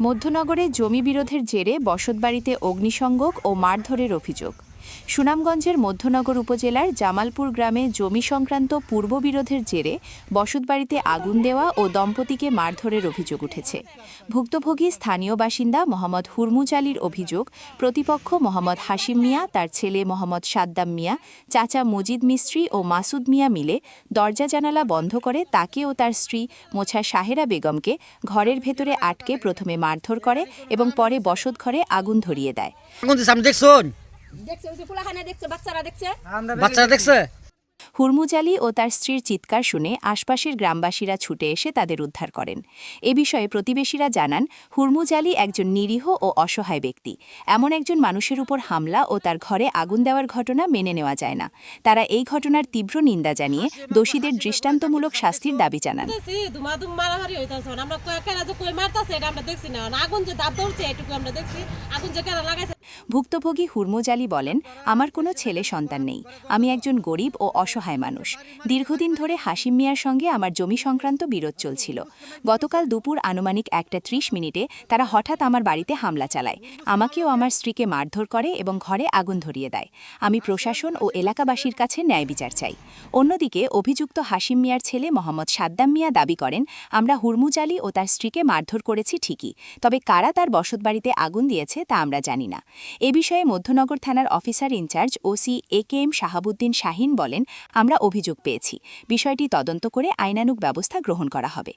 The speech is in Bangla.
মধ্যনগরে জমি বিরোধের জেরে বসতবাড়িতে অগ্নিসংযোগ ও মারধরের অভিযোগ। সুনামগঞ্জের মধ্যনগর উপজেলার জামালপুর গ্রামে জমি সংক্রান্ত পূর্ববিরোধের জেরে বসতবাড়িতে আগুন দেওয়া ও দম্পতিকে মারধরের অভিযোগ উঠেছে। ভুক্তভোগী স্থানীয় বাসিন্দা মোহাম্মদ হুরমুজ আলীর অভিযোগ, প্রতিপক্ষ মোহাম্মদ হাশিম মিয়া, তার ছেলে মোহাম্মদ সাদ্দাম মিয়া, চাচা মজিদ মিস্ত্রি ও মাসুদ মিয়া মিলে দরজা জানালা বন্ধ করে তাকে ও তার স্ত্রী মোছা সাহেরা বেগমকে ঘরের ভেতরে আটকে প্রথমে মারধর করে এবং পরে বসতঘরে আগুন ধরিয়ে দেয়। দেখছে ওই যে পোলাখানে দেখছে বাচ্চারা দেখছে? বাচ্চারা দেখছে? হুরমুজ আলী ও তার স্ত্রীর চিৎকার শুনে আশপাশের গ্রামবাসীরা ছুটে এসে তাদের উদ্ধার করেন। এ বিষয়ে প্রতিবেশীরা জানান হুরমুজ আলী একজন নিরীহ ও অসহায় ব্যক্তি। এমন একজন মানুষের উপর হামলা ও তার ঘরে আগুন দেওয়ার ঘটনা মেনে নেওয়া যায় না। তারা এই ঘটনার তীব্র নিন্দা জানিয়ে দোষীদের দৃষ্টান্তমূলক শাস্তির দাবি জানান। আগুন যে এটুকু আমরা দেখছি। আগুন যে কেনা লাগাইছে ভুক্তভোগী হুরমুজ আলী বলেন, আমার কোনো ছেলে সন্তান নেই। আমি একজন গরিব ও অসহায় মানুষ। দীর্ঘদিন ধরে হাসিম মিয়ার সঙ্গে আমার জমি সংক্রান্ত বিরোধ চলছিল। গতকাল দুপুর আনুমানিক একটা ত্রিশ মিনিটে তারা হঠাৎ আমার বাড়িতে হামলা চালায়। আমাকেও আমার স্ত্রীকে মারধর করে এবং ঘরে আগুন ধরিয়ে দেয়। আমি প্রশাসন ও এলাকাবাসীর কাছে ন্যায় বিচার চাই। অন্যদিকে অভিযুক্ত হাসিম মিয়ার ছেলে মোহাম্মদ সাদ্দাম মিয়া দাবি করেন, আমরা হুরমুজ আলী ও তার স্ত্রীকে মারধর করেছি ঠিকই, তবে কারা তার বসতবাড়িতে আগুন দিয়েছে তা আমরা জানি না। এ বিষয়ে মধ্যনগর থানার officer in-charge OC A K M Shahabuddin Shahin বলেন, আমরা অভিযোগ পেয়েছি। বিষয়টি তদন্ত করে আইনানুক ব্যবস্থা গ্রহণ করা হবে।